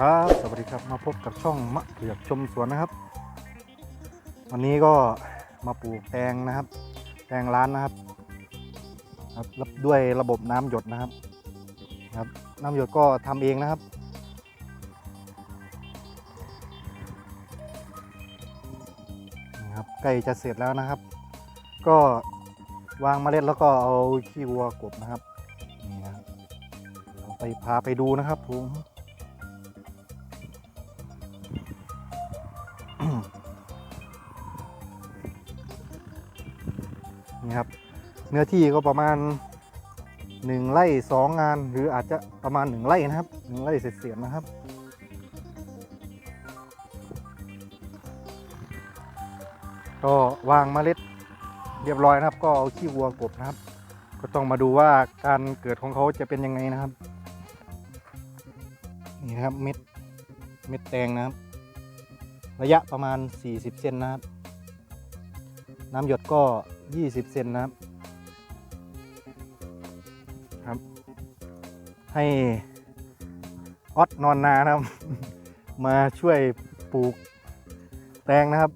ครับสวัสดีครับมาพบกับช่องมะเขือกชมสวนนะครับ วันนี้ก็มาปลูกแตงนะครับแตงร้านนะครับครับรับด้วยระบบน้ำหยดนะครับครับ น้ำหยดก็ทำเองนะครับ ครับใกล้จะเสร็จแล้วนะครับ ก็วางเมล็ดแล้วก็เอาขี้วัวกบนะครับนี่นะเราไปพาไปดูนะครับผม นี่ครับ เนื้อที่ก็ประมาณหนึ่งไร่สองงาน หรืออาจจะประมาณหนึ่งไร่นะครับหนึ่งไร่เศษๆนะครับก็วางเมล็ดเรียบร้อยนะครับ ก็เอาขี้วัวกบนะครับ ก็ต้องมาดูว่าการเกิดของเขาจะเป็นยังไงนะครับ นี่นะครับเม็ดเม็ดแตงนะครับ ระยะประมาณ 40 เซนนะครับ น้ำหยดก็ 20 เซนนะครับครับ ให้ออดนอนนานะครับ มาช่วยปลูกแตงนะครับ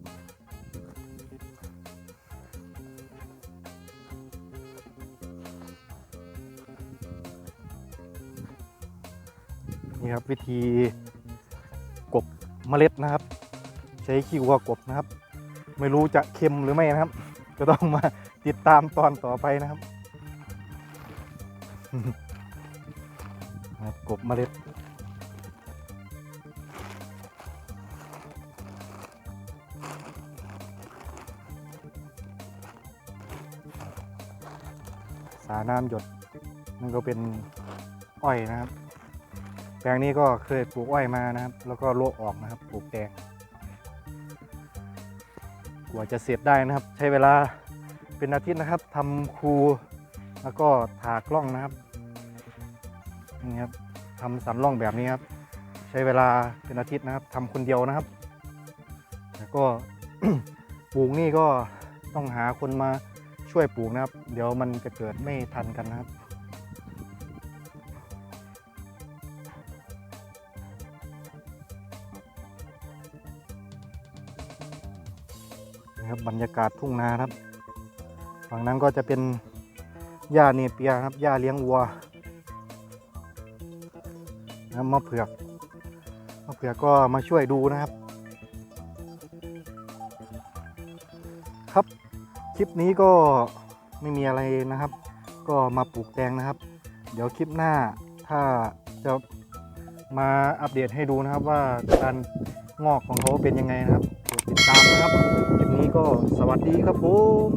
นี่ครับวิธีกบเมล็ดนะครับ ใช้ขี้วัวกบนะครับ ไม่รู้จะเค็มหรือไม่นะครับ ก็ต้องมาติดตามตอนต่อไปนะครับนะครับกบเมล็ดสาน้ำหยดนั่นก็เป็นอ้อยนะครับ แปลงนี้ก็เคยปลูกอ้อยมานะครับ แล้วก็โลกออกนะครับ ปลูกแตง กว่าจะเสร็จได้นะครับ ใช้เวลาเป็นอาทิตย์นะครับทำครูแล้วก็ถากล่องนะครับนี่ครับทำสันล่องแบบนี้ครับ ใช้เวลาเป็นอาทิตย์นะครับทำคนเดียวนะครับ แล้วก็ปลูกนี่ก็ต้องหาคนมาช่วยปลูกนะครับ เดี๋ยวมันจะเกิดไม่ทันกันนะครับ นะครับบรรยากาศทุ่งนาครับ ฝั่งนั้นก็จะเป็นหญ้าเนเปียครับหญ้าเลี้ยงวัวนะครับมะเผือกมะเผือกก็มาช่วยดูนะครับ ครับคลิปนี้ก็ไม่มีอะไรนะครับ ก็มาปลูกแตงนะครับ เดี๋ยวคลิปหน้าถ้าจะมาอัปเดตให้ดูนะครับว่าการงอกของเขาเป็นยังไงนะครับ ติดตามนะครับคลิปนี้ก็สวัสดีครับผม